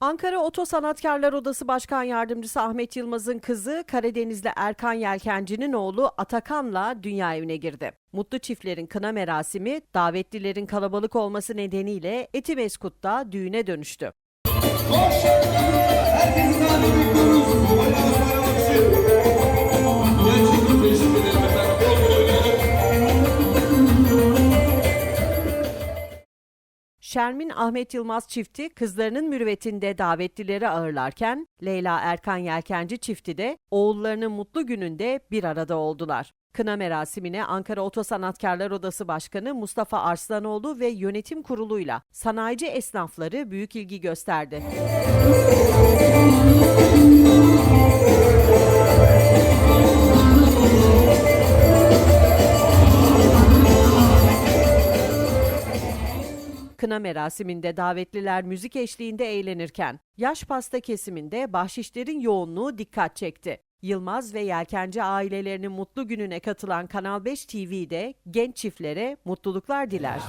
Ankara Oto Sanatkarlar Odası Başkan Yardımcısı Ahmet Yılmaz'ın kızı Karadenizli Erkan Yelkenci'nin oğlu Atakan'la dünya evine girdi. Mutlu çiftlerin kına merasimi davetlilerin kalabalık olması nedeniyle Etimeskut'ta düğüne dönüştü. Herkesin halini Şermin Ahmet Yılmaz çifti kızlarının mürüvvetinde davetlileri ağırlarken Leyla Erkan Yelkenci çifti de oğullarının mutlu gününde bir arada oldular. Kına merasimine Ankara Oto Sanatkarlar Odası Başkanı Mustafa Arslanoğlu ve yönetim kuruluyla sanayici esnafları büyük ilgi gösterdi. Kına merasiminde davetliler müzik eşliğinde eğlenirken yaş pasta kesiminde bahşişlerin yoğunluğu dikkat çekti. Yılmaz ve Yelkenci ailelerinin mutlu gününe katılan Kanal 5 TV'de genç çiftlere mutluluklar diler.